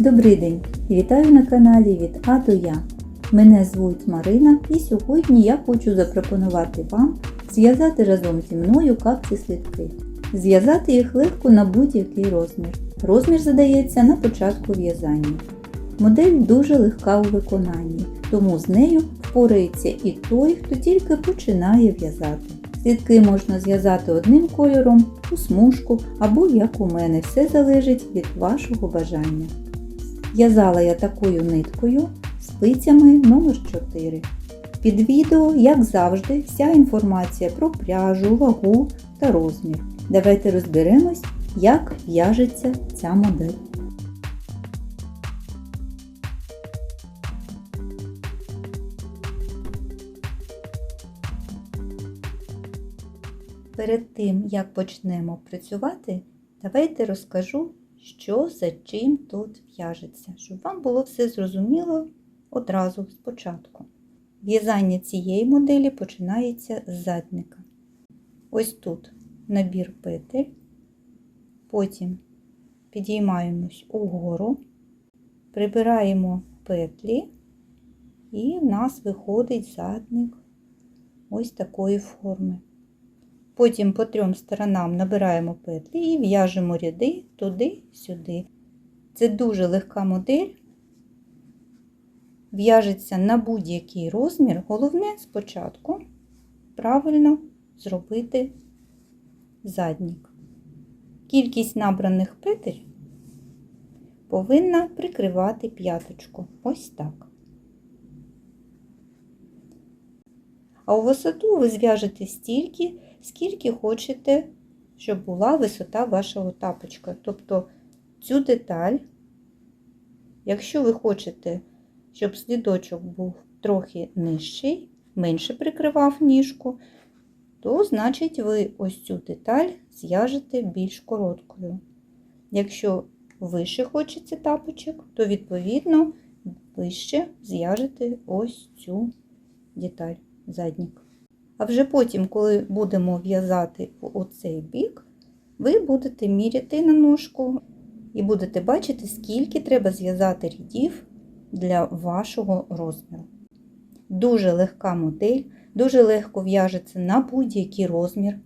Добрий день! Вітаю на каналі від А до Я. Мене звуть Марина і сьогодні я хочу запропонувати вам зв'язати разом зі мною капці слідки. Зв'язати їх легко на будь-який розмір. Розмір задається на початку в'язання. Модель дуже легка у виконанні, тому з нею впорається і той, хто тільки починає в'язати. Слідки можна зв'язати одним кольором, у смужку або як у мене, все залежить від вашого бажання. В'язала я такою ниткою спицями номер 4 Під відео, як завжди, вся інформація про пряжу, вагу та розмір. Давайте розберемось, як в'яжеться ця модель. Перед тим, як почнемо працювати, давайте розкажу, що за чим тут в'яжеться, щоб вам було все зрозуміло одразу спочатку. В'язання цієї моделі починається з задника. Ось тут набір петель, потім підіймаємось угору, прибираємо петлі, і в нас виходить задник ось такої форми. Потім по трьом сторонам набираємо петлі і в'яжемо ряди туди-сюди. Це дуже легка модель, в'яжеться на будь-який розмір. Головне спочатку правильно зробити заднік. Кількість набраних петель повинна прикривати п'яточку. Ось так. А у висоту ви зв'яжете стільки, скільки хочете, щоб була висота вашого тапочка. Тобто цю деталь, якщо ви хочете, щоб слідочок був трохи нижчий, менше прикривав ніжку, то значить ви ось цю деталь зв'яжете більш короткою. Якщо вище хочеться тапочок, то відповідно вище зв'яжете ось цю деталь заднік. А вже потім, коли будемо в'язати оцей бік, ви будете міряти на ножку і будете бачити, скільки треба зв'язати рядів для вашого розміру. Дуже легка модель, дуже легко в'яжеться на будь-який розмір,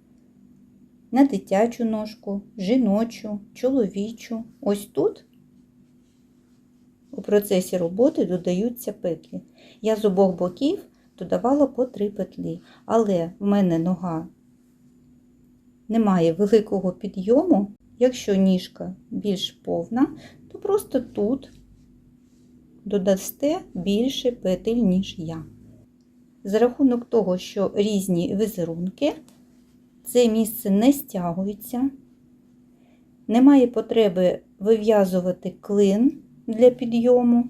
на дитячу ножку, жіночу, чоловічу. Ось тут у процесі роботи додаються петлі. Я з обох боків додавала по 3 петлі. Але в мене нога не має великого підйому. Якщо ніжка більш повна, то просто тут додасте більше петель, ніж я. За рахунок того, що різні візерунки, це місце не стягується, немає потреби вив'язувати клин для підйому,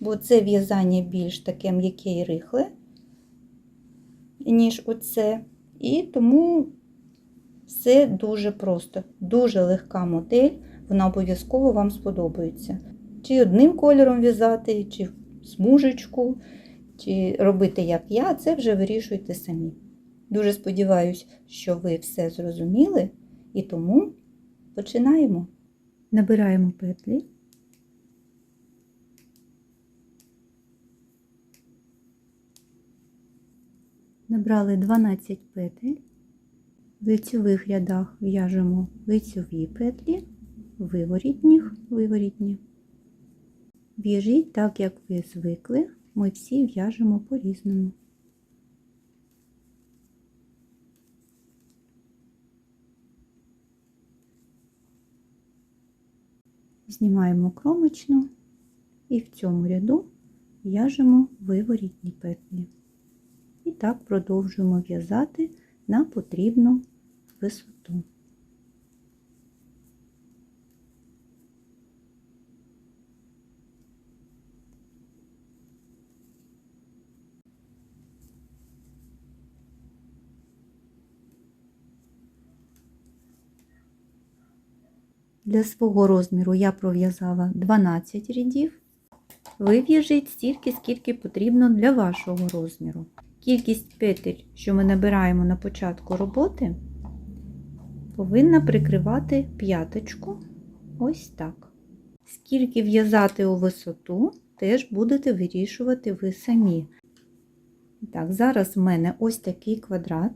бо це в'язання більш таке м'яке і рихле ніж оце. І тому все дуже просто, дуже легка модель, вона обов'язково вам сподобається. Чи одним кольором в'язати, чи смужечку, чи робити, як я, це вже вирішуйте самі. Дуже сподіваюся, що ви все зрозуміли, і тому починаємо. Набираємо петлі. Набрали 12 петель. В лицьових рядах в'яжемо лицьові петлі, виворітніх, виворітні. В'яжіть так, як ви звикли, ми всі в'яжемо по-різному. Знімаємо кромочну і в цьому ряду в'яжемо виворітні петлі. І так продовжуємо в'язати на потрібну висоту. Для свого розміру я пров'язала 12 рядів. Ви в'яжіть стільки, скільки потрібно для вашого розміру. Кількість петель, що ми набираємо на початку роботи, повинна прикривати п'яточку ось так. Скільки в'язати у висоту, теж будете вирішувати ви самі. Так, зараз в мене ось такий квадрат.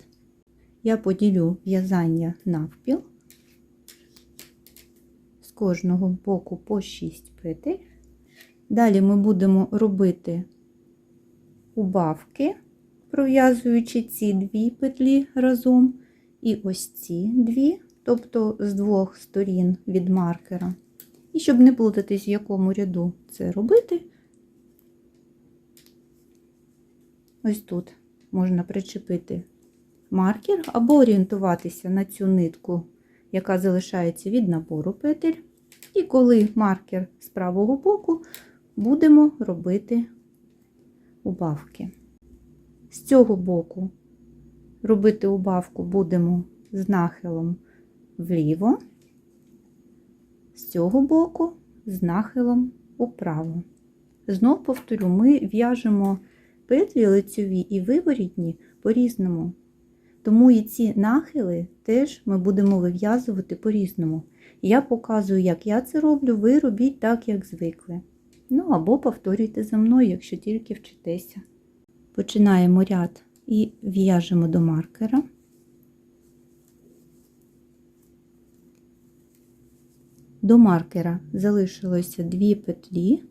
Я поділю в'язання навпіл. З кожного боку по 6 петель. Далі ми будемо робити убавки, пров'язуючи ці дві петлі разом, і ось ці дві, тобто з двох сторін від маркера. І щоб не плутатись, в якому ряду це робити, ось тут можна причепити маркер або орієнтуватися на цю нитку, яка залишається від набору петель. І коли маркер з правого боку, будемо робити убавки. З цього боку робити убавку будемо з нахилом вліво, з цього боку з нахилом управо. Знов повторю, ми в'яжемо петлі лицьові і виворітні по-різному. Тому і ці нахили теж ми будемо вив'язувати по-різному. Я показую, як я це роблю, ви робіть так, як звикли. Ну або повторюйте за мною, якщо тільки вчитеся. Починаємо ряд і в'яжемо до маркера. До маркера залишилося дві петлі,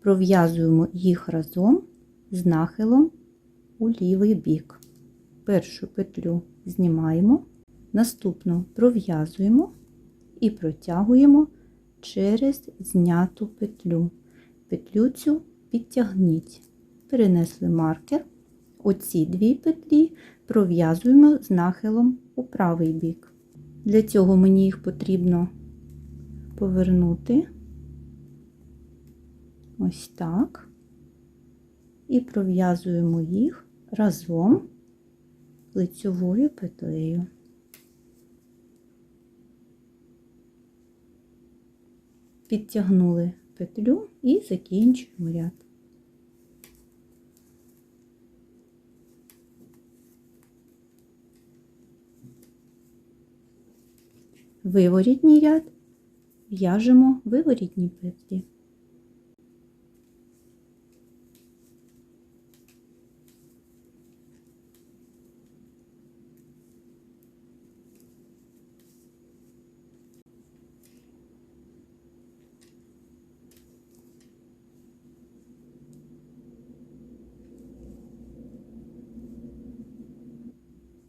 пров'язуємо їх разом з нахилом у лівий бік. Першу петлю знімаємо, наступну пров'язуємо і протягуємо через зняту петлю. Петлю цю підтягніть. Перенесли маркер. Оці дві петлі пров'язуємо з нахилом у правий бік. Для цього мені їх потрібно повернути ось так, і пров'язуємо їх разом лицьовою петлею. Підтягнули петлю і закінчуємо ряд. Виворітній ряд в'яжемо виворітні петлі.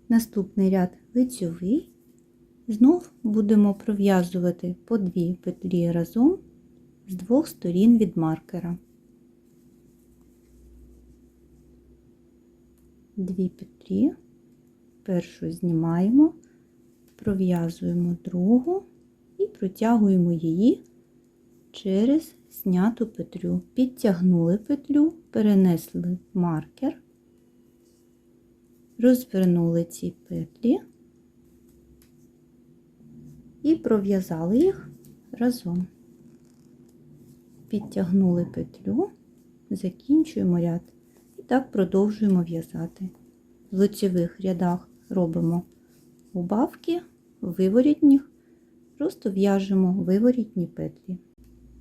Наступний ряд лицьовий. Знов будемо пров'язувати по дві петлі разом з двох сторін від маркера. Дві петлі, першу знімаємо, пров'язуємо другу і протягуємо її через зняту петлю. Підтягнули петлю, перенесли маркер, розвернули ці петлі і пров'язали їх разом. Підтягнули петлю, закінчуємо ряд і так продовжуємо в'язати. В лицевих рядах робимо убавки, виворітніх, просто в'яжемо виворітні петлі.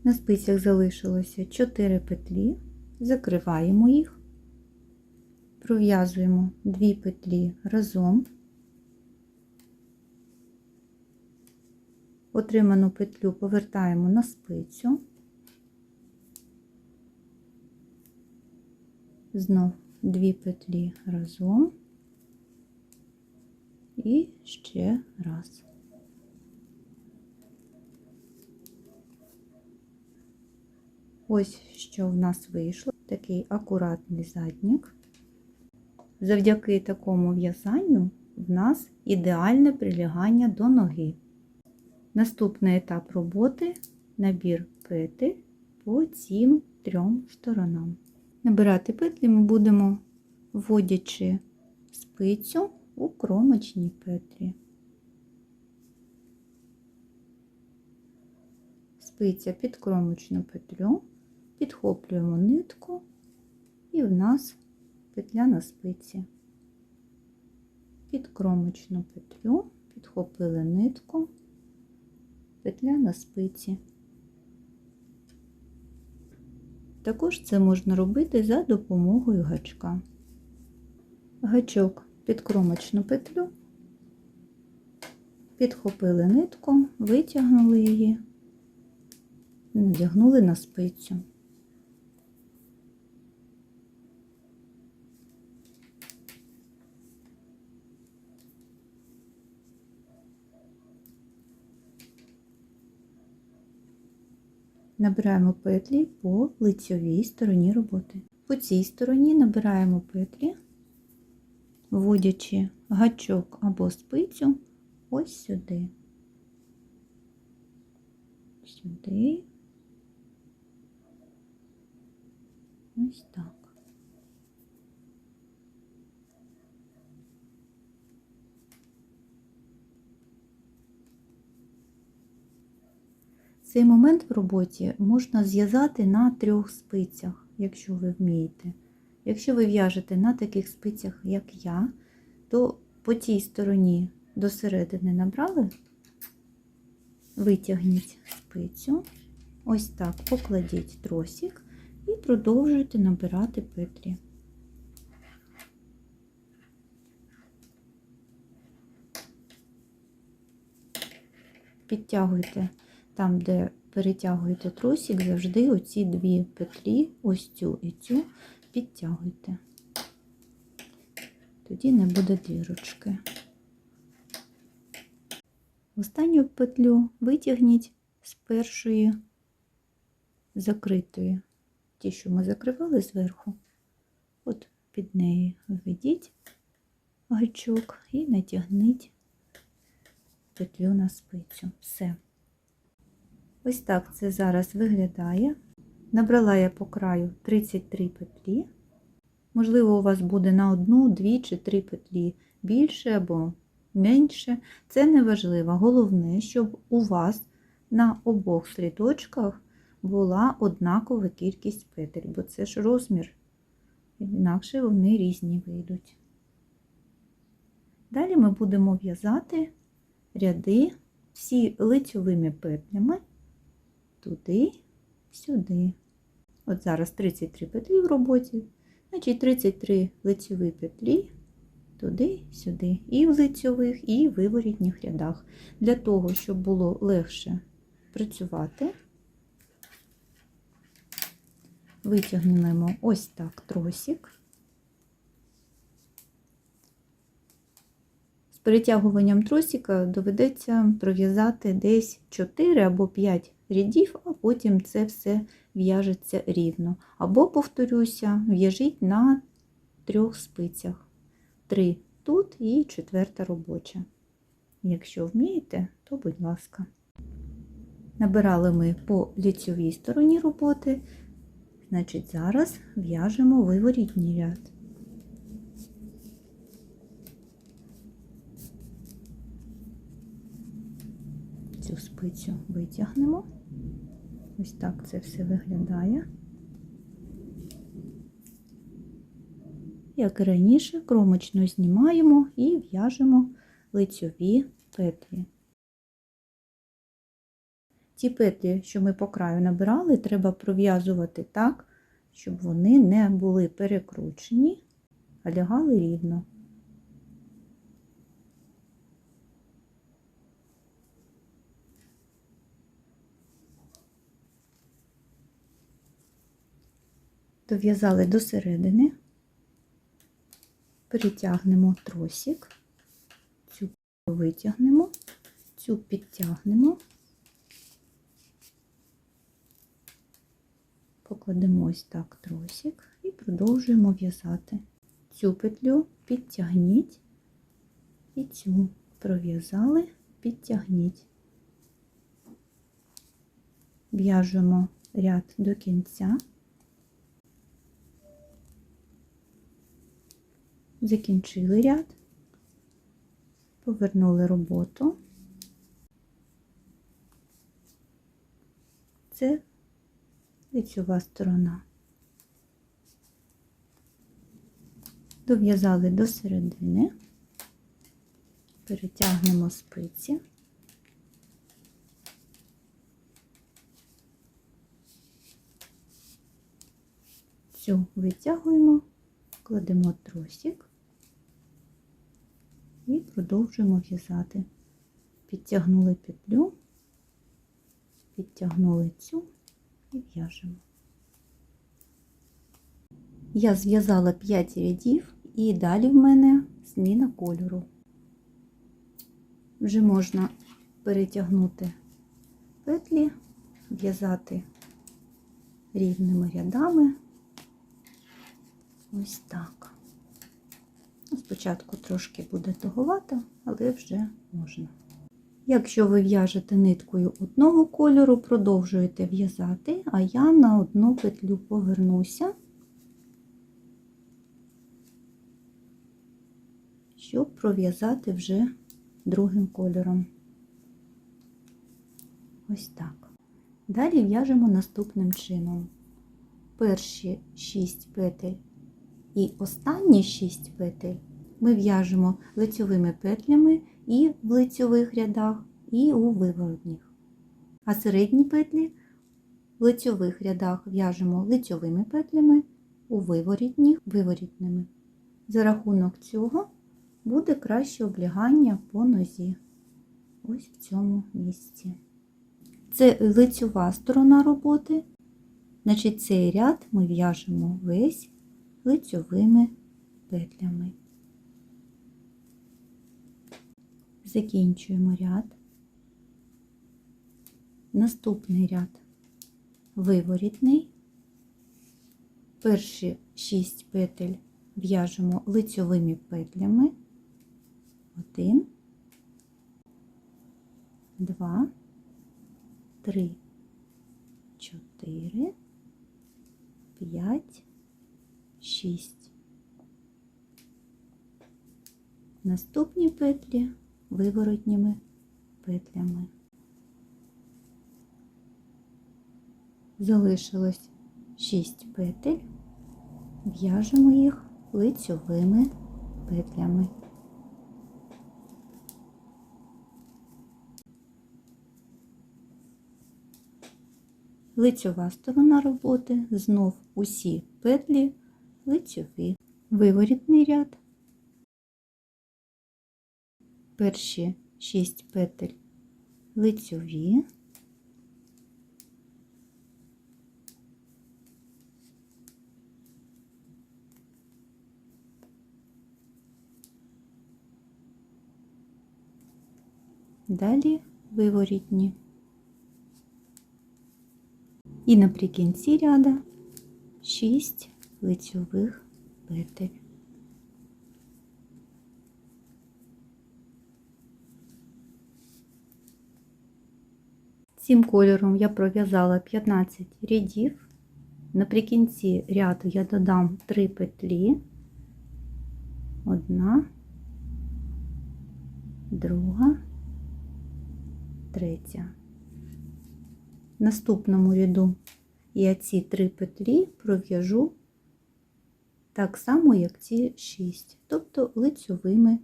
На спицях залишилося 4 петлі, закриваємо їх, пров'язуємо 2 петлі разом. Отриману петлю повертаємо на спицю, знов дві петлі разом і ще раз. Ось що в нас вийшло, такий акуратний заднік. Завдяки такому в'язанню в нас ідеальне прилягання до ноги. Наступний етап роботи набір петель по цим трьом сторонам. Набирати петлі ми будемо вводячи спицю у кромочні петлі. Спиця під кромочну петлю, підхоплюємо нитку, і в нас петля на спиці. Під кромочну петлю підхопили нитку петля на спиці. Також це можна робити за допомогою гачка. Гачок під кромочну петлю, підхопили нитку, витягнули її, надягнули на спицю. Набираємо петлі по лицьовій стороні роботи. По цій стороні набираємо петлі, вводячи гачок або спицю ось сюди. Сюди. Ось так. Цей момент в роботі можна зв'язати на трьох спицях, якщо ви вмієте. Якщо ви в'яжете на таких спицях, як я, то по тій стороні до середини набрали, витягніть спицю, ось так покладіть тросик і продовжуйте набирати петлі. Підтягуйте там, де перетягуєте тросик, завжди оці дві петлі, ось цю і цю, підтягуйте. Тоді не буде дірочки. Останню петлю витягніть з першої закритої, ті, що ми закривали зверху, от під неї введіть гачок і натягніть петлю на спицю. Все. Ось так це зараз виглядає. Набрала я по краю 33 петлі. Можливо, у вас буде на одну, дві чи три петлі більше або менше. Це не важливо. Головне, щоб у вас на обох слідочках була однакова кількість петель, бо це ж розмір, інакше вони різні вийдуть. Далі ми будемо в'язати ряди всі лицьовими петлями туди, сюди. От зараз 33 петлі в роботі, значить 33 лицьові петлі туди, сюди, і в лицьових, і в виворітніх рядах. Для того, щоб було легше працювати, витягнемо ось так тросик. Перетягуванням тросика доведеться пров'язати десь 4 або 5 рядів, а потім це все в'яжеться рівно. Або, повторюся, в'яжіть на трьох спицях. Три тут і четверта робоча. Якщо вмієте, то будь ласка. Набирали ми по ліцьовій стороні роботи, значить, зараз в'яжемо виворітній ряд. Цю спицю витягнемо. Ось так це все виглядає. Як і раніше, кромочно знімаємо і в'яжемо лицьові петлі. Ті петлі, що ми по краю набирали, треба пров'язувати так, щоб вони не були перекручені, а лягали рівно. Дов'язали до середини, перетягнемо тросик, цю витягнемо, цю підтягнемо, покладемо ось так тросик і продовжуємо в'язати. Цю петлю підтягніть і цю пров'язали, підтягніть. В'яжемо ряд до кінця. Закінчили ряд, повернули роботу. Це лицьова сторона. Дов'язали до середини, перетягнемо спиці. Все, витягуємо, кладемо тросик і продовжуємо в'язати. Підтягнули петлю, підтягнули цю і в'яжемо. Я зв'язала 5 рядів і далі в мене зміна кольору. Вже можна перетягнути петлі, в'язати рівними рядами. Ось так. Ну, Спочатку трошки буде туговато, але вже можна. Якщо ви в'яжете ниткою одного кольору, продовжуєте в'язати, а я на одну петлю повернуся, щоб пров'язати вже другим кольором. Ось так. Далі в'яжемо наступним чином. Перші 6 петель і останні 6 петель ми в'яжемо лицьовими петлями і в лицьових рядах, і у виворотніх. А середні петлі в лицьових рядах в'яжемо лицьовими петлями, у виворітніх виворітними. За рахунок цього буде краще облягання по нозі. Ось в цьому місці. Це лицьова сторона роботи. Значить, цей ряд ми в'яжемо весь лицьовими петлями. Закінчуємо ряд. Наступний ряд виворітний. Перші 6 петель в'яжемо лицьовими петлями. Один, два, три, чотири, п'ять, шість. Наступні петлі виворотніми петлями. Залишилось 6 петель, в'яжемо їх лицьовими петлями. Лицьова сторона роботи, знов усі петлі лицьові, виворітний ряд, перші 6 петель лицьові, далі виворітні. І наприкінці ряда 6 лицьових петель. Цим кольором я пров'язала 15 рядів. Наприкінці ряду я додам 3 петлі. Одна, друга, третя. В наступному ряду я ці три петлі пров'яжу так само, як ці 6, тобто лицьовими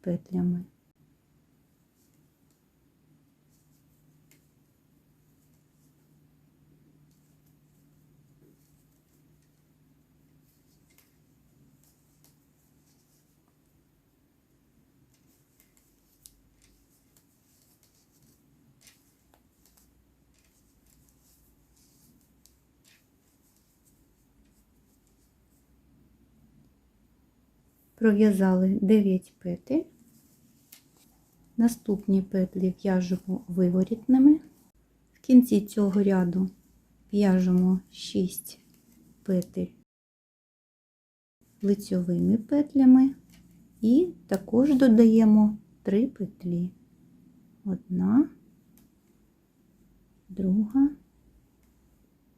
петлями. Пров'язали 9 петель. Наступні петлі в'яжемо виворітними. В кінці цього ряду в'яжемо 6 петель лицьовими петлями і також додаємо 3 петлі. Одна, друга,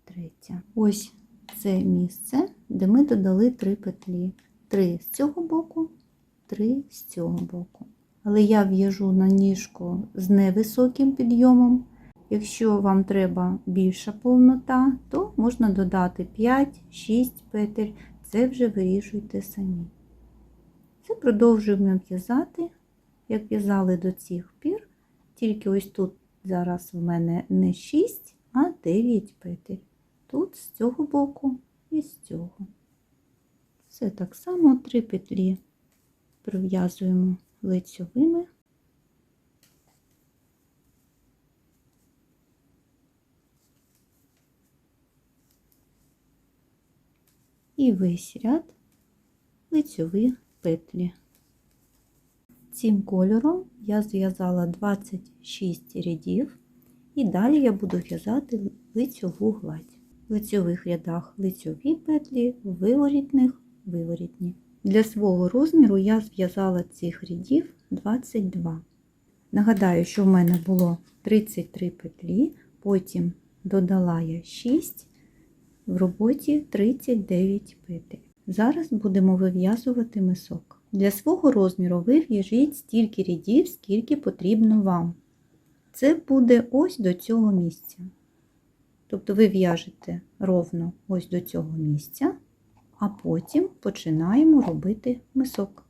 третя. Ось це місце, де ми додали 3 петлі. 3 з цього боку, 3 з цього боку. Але я в'яжу на ніжку з невисоким підйомом. Якщо вам треба більша повнота, то можна додати 5-6 петель. Це вже вирішуйте самі. Це продовжуємо в'язати, як в'язали до цих пір. Тільки ось тут зараз в мене не 6, а 9 петель. Тут з цього боку і з цього. Все так само три петлі пров'язуємо лицьовими. І весь ряд лицьові петлі. Цим кольором я зв'язала 26 рядів і далі я буду в'язати лицьову гладь. В лицьових рядах лицьові петлі, в виворітних виворітні. Для свого розміру я зв'язала цих рядів 22. Нагадаю, що в мене було 33 петлі, потім додала я 6, в роботі 39 петель. Зараз будемо вив'язувати мисок. Для свого розміру ви в'яжіть стільки рядів, скільки потрібно вам. Це буде ось до цього місця. Тобто ви в'яжете ровно ось до цього місця, а потім починаємо робити мисок.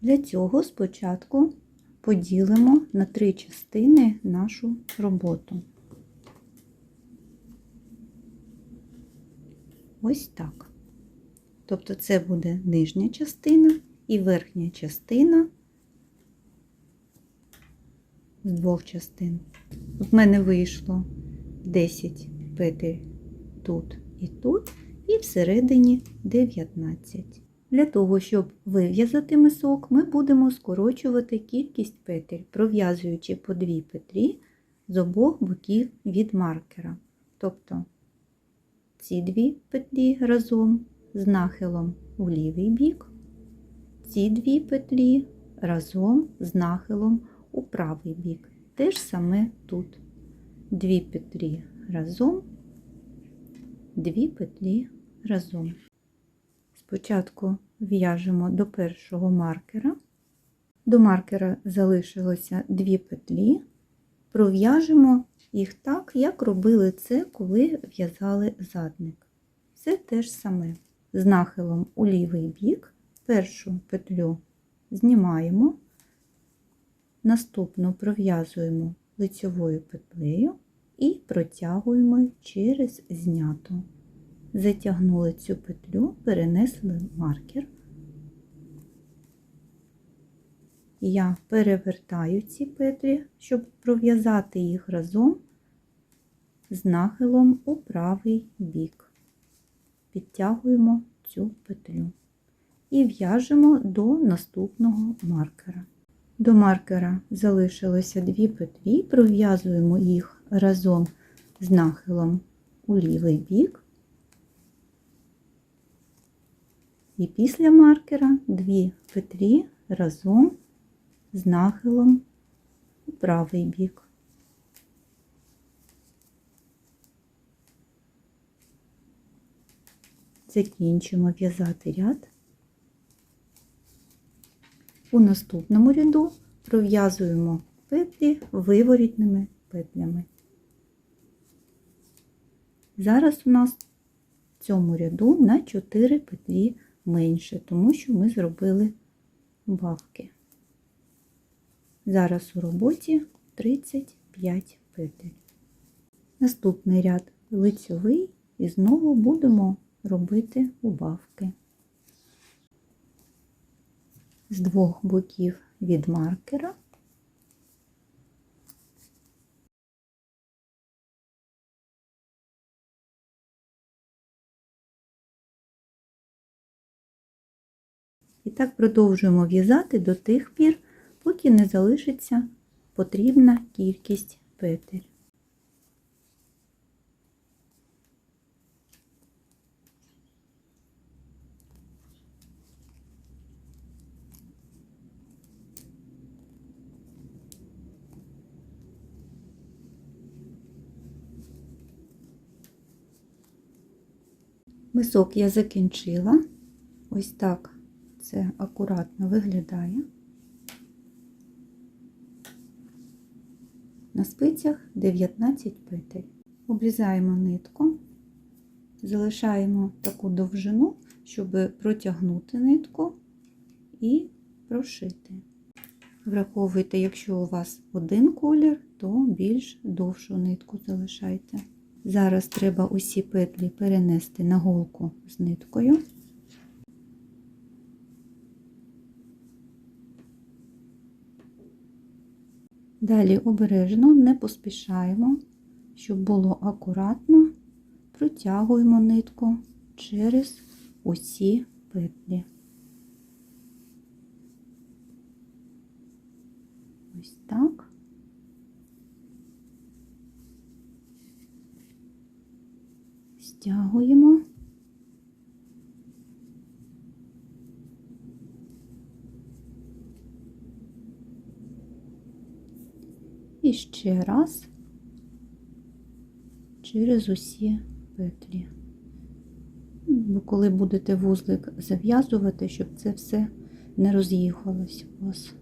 Для цього спочатку поділимо на три частини нашу роботу. Ось так. Тобто це буде нижня частина і верхня частина з двох частин. В мене вийшло 10 петель тут і тут, і всередині 19. Для того, щоб вив'язати мисок, ми будемо скорочувати кількість петель, пров'язуючи по дві петлі з обох боків від маркера. Тобто ці дві петлі разом з нахилом у лівий бік, ці дві петлі разом з нахилом у правий бік. Те ж саме тут. Дві петлі разом, дві петлі разом. Спочатку в'яжемо до першого маркера. До маркера залишилося дві петлі, пров'яжемо їх так, як робили це, коли в'язали задник. Все те ж саме. З нахилом у лівий бік першу петлю знімаємо, наступну пров'язуємо лицьовою петлею і протягуємо через зняту. Затягнули цю петлю, перенесли маркер. Я перевертаю ці петлі, щоб пров'язати їх разом з нахилом у правий бік. Підтягуємо цю петлю і в'яжемо до наступного маркера. До маркера залишилося дві петлі, пров'язуємо їх разом з нахилом у лівий бік. І після маркера дві петлі разом з нахилом у правий бік. Закінчимо в'язати ряд. У наступному ряду пров'язуємо петлі виворітними петлями. Зараз у нас в цьому ряду на 4 петлі менше, тому що ми зробили бавки. Зараз у роботі 35 петель. Наступний ряд лицьовий і знову будемо робити убавки. З двох боків від маркера І так продовжуємо в'язати до тих пір, поки не залишиться потрібна кількість петель. Мисок я закінчила. Ось так це акуратно виглядає. На спицях 19 петель. Обрізаємо нитку, залишаємо таку довжину, щоб протягнути нитку і прошити. Враховуйте, якщо у вас один колір, то більш довшу нитку залишайте. Зараз треба усі петлі перенести на голку з ниткою. Далі обережно, не поспішаємо, щоб було акуратно, протягуємо нитку через усі петлі. Ось так. Стягуємо. І ще раз через усі петлі. Бо коли будете вузлик зав'язувати, щоб це все не роз'їхалось у вас.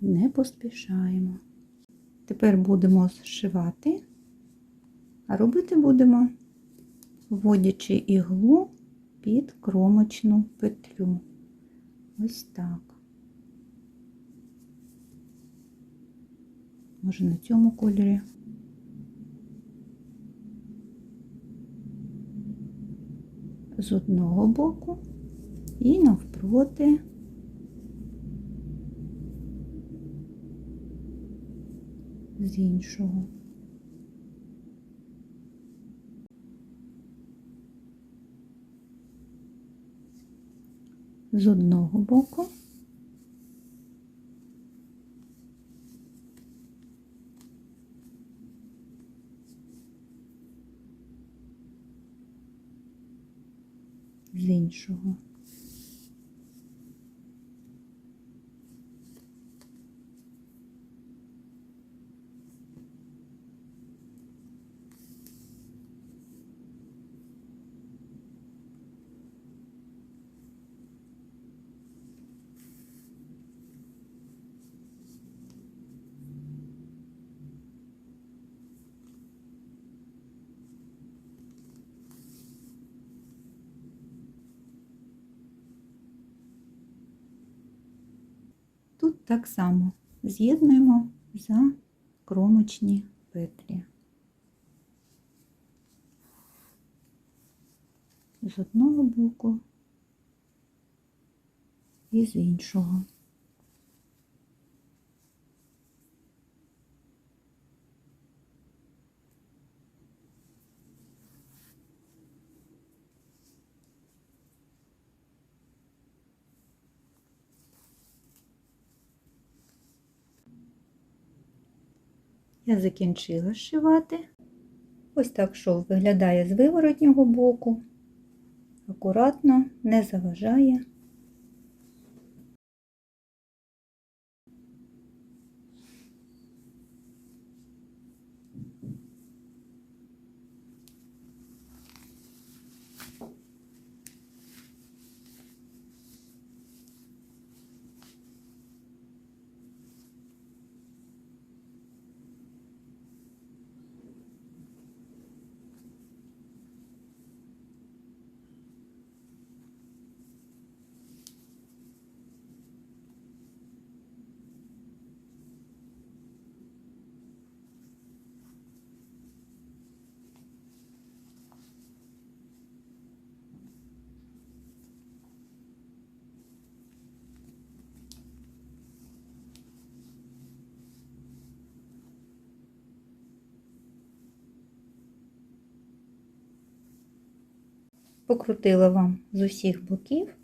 Не поспішаємо. Тепер будемо зшивати, а робити будемо, вводячи іглу під кромочну петлю. Ось так. Може на цьому кольорі. З одного боку і навпроти. З іншого. З одного боку. З іншого. Тут так само з'єднуємо за кромочні петлі. З одного боку і з іншого. Я закінчила шивати. Ось так шов виглядає з виворотнього боку. Акуратно, не заважає. Покрутила вам з усіх боків,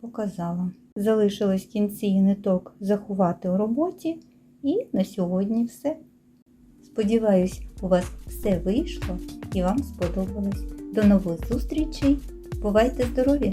показала. Залишилось кінці ниток заховати у роботі, і на сьогодні все. Сподіваюсь, у вас все вийшло і вам сподобалось. До нових зустрічей! Бувайте здорові!